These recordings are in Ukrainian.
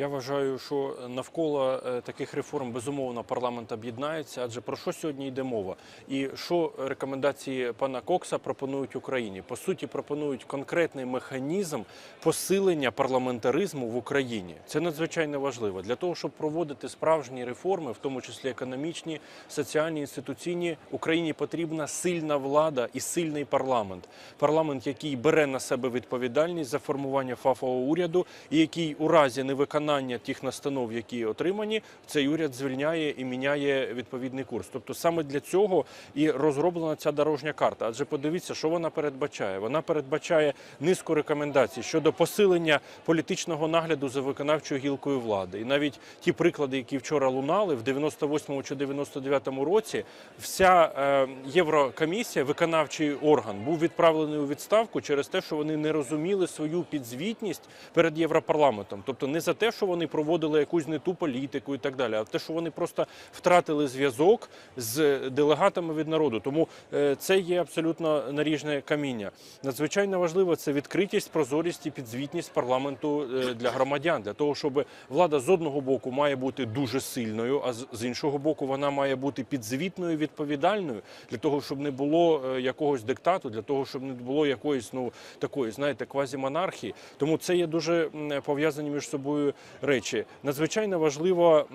Я вважаю, що навколо е, таких реформ безумовно парламент об'єднається. Адже про що сьогодні йде мова? І що рекомендації пана Кокса пропонують Україні? По суті, пропонують конкретний механізм посилення парламентаризму в Україні. Це надзвичайно важливо для того, щоб проводити справжні реформи, в тому числі економічні, соціальні, інституційні. Україні потрібна сильна влада і сильний парламент. Парламент, який бере на себе відповідальність за формування фахового уряду, і який у разі невиконання тих настанов, які отримані, цей уряд звільняє і міняє відповідний курс. Тобто саме для цього і розроблена ця дорожня карта. Адже подивіться, що вона передбачає. Вона передбачає низку рекомендацій щодо посилення політичного нагляду за виконавчою гілкою влади. І навіть ті приклади, які вчора лунали в 98 чи 99 році, вся е, Єврокомісія, виконавчий орган, був відправлений у відставку через те, що вони не розуміли свою підзвітність перед Європарламентом. Тобто не за те, що вони проводили якусь не ту політику і так далі, а те, що вони просто втратили зв'язок з делегатами від народу. Тому е, це є абсолютно наріжне каміння. Надзвичайно важливо це відкритість, прозорість і підзвітність парламенту е, для громадян, для того, щоб влада з одного боку має бути дуже сильною, а з- з іншого боку вона має бути підзвітною, відповідальною для того, щоб не було е, якогось диктату, для того, щоб не було якоїсь ну такої, знаєте, квазімонархії. Тому це є дуже пов'язані між собою речі. Надзвичайно важливо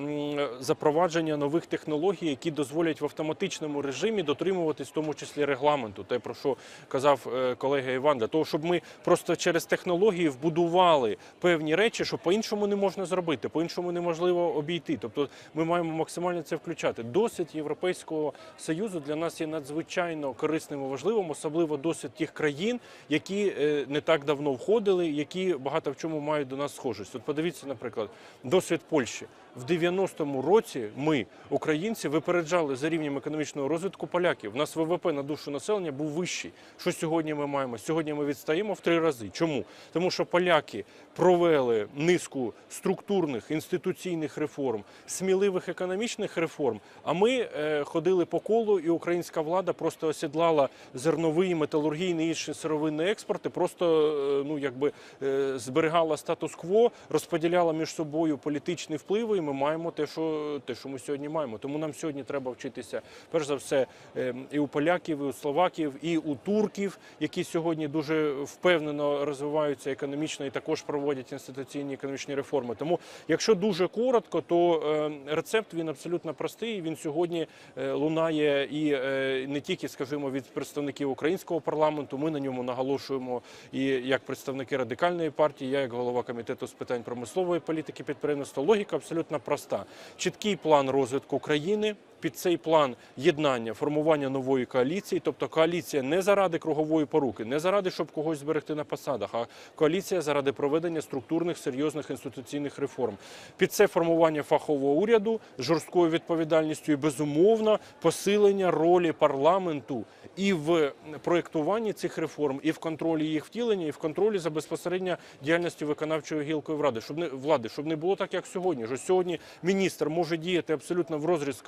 запровадження нових технологій, які дозволять в автоматичному режимі дотримуватись в тому числі регламенту, те про що казав е, колега Іван, для того, щоб ми просто через технології вбудували певні речі, що по-іншому не можна зробити, по-іншому неможливо обійти. Тобто ми маємо максимально це включати. Досвід Європейського союзу для нас є надзвичайно корисним і важливим, особливо досвід тих країн, які е, не так давно входили, які багато в чому мають до нас схожість. От подивіться, наприклад, досвід Польщі. В 90-му році ми, українці, випереджали за рівнем економічного розвитку поляків. У нас ВВП на душу населення був вищий. Що сьогодні ми маємо? Сьогодні ми відстаємо в три рази. Чому? Тому що поляки провели низку структурних інституційних реформ, сміливих економічних реформ. А ми е, ходили по колу, і українська влада просто осідлала зерновий, металургійний і інші сировинний експорт просто е, ну якби е, зберігала статус-кво, розподіляла між собою політичні впливи. І ми маємо те, що те, що ми сьогодні маємо. Тому нам сьогодні треба вчитися перш за все е, і у поляків, і у словаків, і у турків, які сьогодні дуже впевнено розвиваються економічно і також проводять інституційні економічні реформи. Тому, якщо дуже коротко, то е, рецепт він абсолютно простий. Він сьогодні е, лунає і е, не тільки, скажімо, від представників українського парламенту. Ми на ньому наголошуємо і як представники радикальної партії, я як голова комітету з питань промислової політики підприємництва. Логіка абсолютно проста: чіткий план розвитку країни. Під цей план єднання, формування нової коаліції, тобто коаліція не заради кругової поруки, не заради, щоб когось зберегти на посадах, а коаліція заради проведення структурних серйозних інституційних реформ. Під це формування фахового уряду жорсткою відповідальністю і безумовно посилення ролі парламенту і в проєктуванні цих реформ, і в контролі їх втілення, і в контролі за безпосередньо діяльністю виконавчої гілкої влади, щоб не влади, щоб не було так, як сьогодні. Що сьогодні міністр може діяти абсолютно в розріз з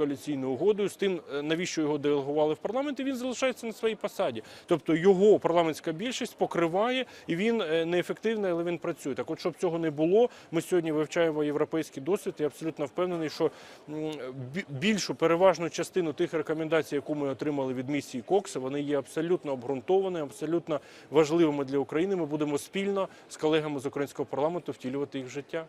коаліційною угодою, з тим, е, навіщо його делегували в парламент, і він залишається на своїй посаді. Тобто його парламентська більшість покриває, і він е, неефективний, але він працює. Так, от щоб цього не було, ми сьогодні вивчаємо європейський досвід. і абсолютно впевнений, що більшу переважну частину тих рекомендацій, яку ми отримали від місії Кокса, вони є абсолютно обґрунтовані, абсолютно важливими для України. Ми будемо спільно з колегами з українського парламенту втілювати їх в життя.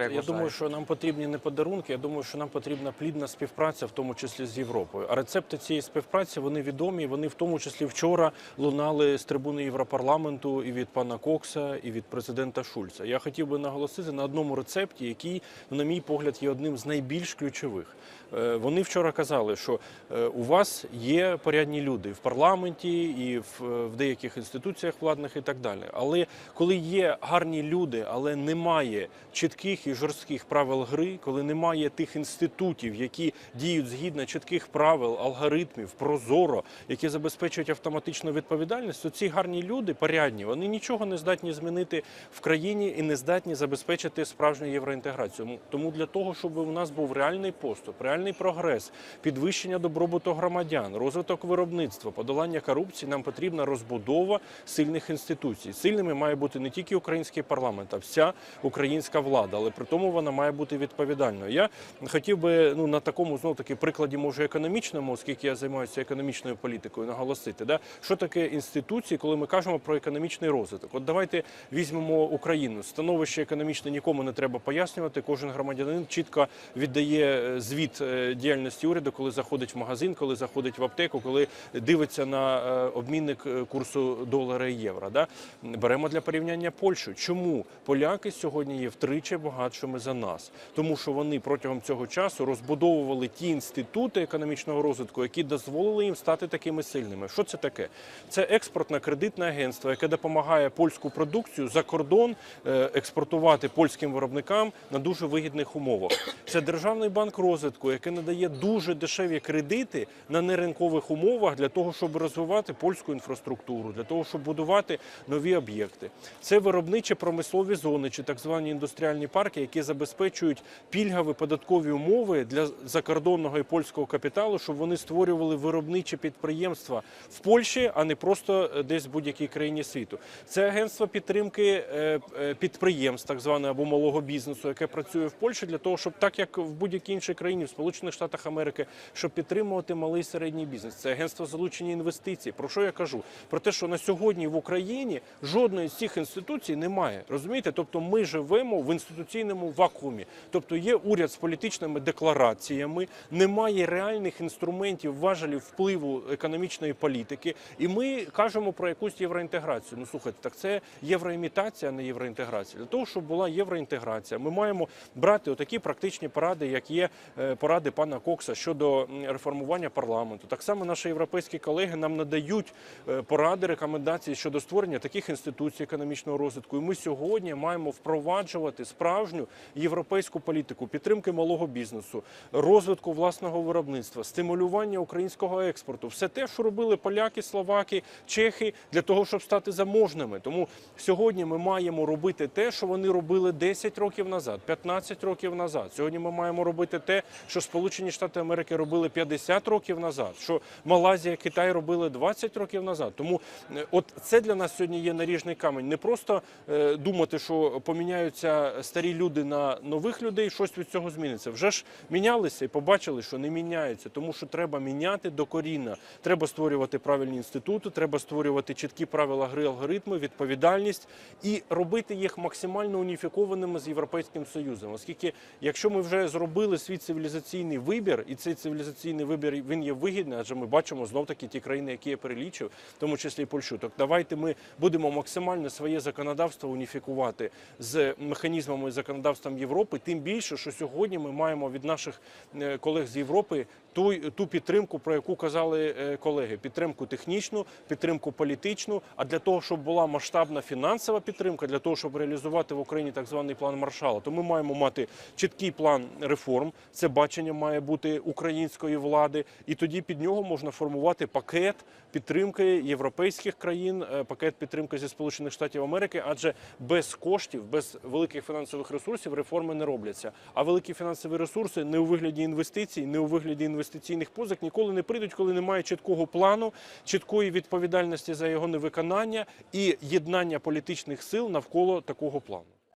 Я думаю, що нам потрібні не подарунки. Я думаю, що нам потрібна плідна співпраця, в тому числі з Європою. А рецепти цієї співпраці вони відомі. Вони в тому числі вчора лунали з трибуни Європарламенту і від пана Кокса, і від президента Шульца. Я хотів би наголосити на одному рецепті, який, на мій погляд, є одним з найбільш ключових. Е, Вони вчора казали, що е, у вас є порядні люди в парламенті і е, в деяких інституціях владних і так далі. Але коли є гарні люди, але немає чітких і жорстких правил гри, коли немає тих інститутів, які діють згідно чітких правил, алгоритмів, прозоро, які забезпечують автоматичну відповідальність, то ці гарні люди, порядні, вони нічого не здатні змінити в країні і не здатні забезпечити справжню євроінтеграцію. Тому для того, щоб у нас був реальний поступ, реальний прогрес, підвищення добробуту громадян, розвиток виробництва, подолання корупції, нам потрібна розбудова сильних інституцій. Сильними має бути не тільки український парламент, а вся українська влада. Але при тому вона має бути відповідальною. Я хотів би ну на такому знов таки прикладі, може економічному, оскільки я займаюся економічною політикою, наголосити, да що таке інституції, коли ми кажемо про економічний розвиток. От давайте візьмемо Україну. Становище економічне нікому не треба пояснювати. Кожен громадянин чітко віддає е, звіт е, діяльності уряду, коли заходить в магазин, коли заходить в аптеку, коли дивиться на е, обмінник курсу долара і євро. Да? Беремо для порівняння Польщу. Чому поляки сьогодні є втричі багатшими за нас? Тому що вони протягом цього часу розбудовували ті інститути економічного розвитку, які дозволили їм стати такими сильними. Що це таке? Це експортно-кредитне агентство, яке допомагає польську продукцію за кордон е, експортувати польським виробникам на дуже вигідних умовах. Це державний банк розвитку, який надає дуже дешеві кредити на неринкових умовах для того, щоб розвивати польську інфраструктуру, для того, щоб будувати нові об'єкти. Це виробничі промислові зони чи так звані індустріальні парки, які забезпечують пільгові податкові умови для закордонного і польського капіталу, щоб вони створювали виробничі підприємства в Польщі, а не просто е, десь в будь-якій країні світу. Це агентство підтримки е, е, підприємств, так зване або малого бізнесу, яке працює в Польщі для того, щоб так як в будь-якій іншій країні, в Сполучених Штатах Америки, щоб підтримувати малий і середній бізнес. Це агентство залучення інвестицій. Про що я кажу? Про те, що на сьогодні в Україні жодної з цих інституцій немає. Розумієте? Тобто ми живемо в інституційному вакуумі. Тобто є уряд з політичними деклараціями, немає реальних інструментів важелів впливу економічної політики, і ми кажемо про якусь євроінтеграцію. Ну слухайте, так це євроімітація, а не євроінтеграція. Для того, щоб була євроінтеграція, ми маємо брати отакі практичні поради, як є е, поради пана Кокса щодо реформування парламенту. Так само наші європейські колеги нам надають е, поради, рекомендації щодо створення таких інституцій економічного розвитку. І ми сьогодні маємо впроваджувати справжню європейську політику підтримки малого бізнесу, розвитку власного виробництва, стимулювання українського експорту. Все те, що робили поляки, словаки, чехи для того, щоб стати заможними. Тому сьогодні ми маємо робити те, що вони робили 10 років назад, 15 років назад. Сьогодні ми маємо робити те, що Сполучені Штати Америки робили 50 років назад, що Малайзія, Китай робили 20 років назад. Тому е, от це для нас сьогодні є наріжний камінь. Не просто е, думати, що поміняються старі люди на нових людей, щось від цього зміниться. Вже ж мінялися і побачили, що не міняється, тому що треба міняти докорінно. Треба створювати правильні інститути, треба створювати чіткі правила гри, алгоритми, відповідальність і робити їх максимально уніфікованими з європейським союзом. Оскільки, якщо ми вже зробили свій цивілізаційний вибір, і цей цивілізаційний вибір він є вигідний, адже ми бачимо знов таки ті країни, які я перелічив, в тому числі і Польщу. Так давайте ми будемо максимально своє законодавство уніфікувати з механізмами законодавством Європи. Тим більше, що сьогодні ми маємо від наших е, колег з Європи ту, ту підтримку, про яку казали е, колеги: підтримку технічну, підтримку політичну. А для того, щоб була масштабна фінансова підтримка, для того, щоб реалізувати в Україні так званий план Маршала, то ми маємо мати чіткий план реформ. Це бачення має бути української влади, і тоді під нього можна формувати пакет підтримки європейських країн, е, пакет підтримки зі Сполучених Штатів Америки, адже без коштів, без великих фінансових ресурсів реформи не робляться. А великі фінансові ресурси не у вигляді інвестицій, не у вигляді інвестиційних позик ніколи не прийдуть, коли немає чіткого плану, чіткої відповідальності за його невиконання і єднання політичних сил навколо такого плану.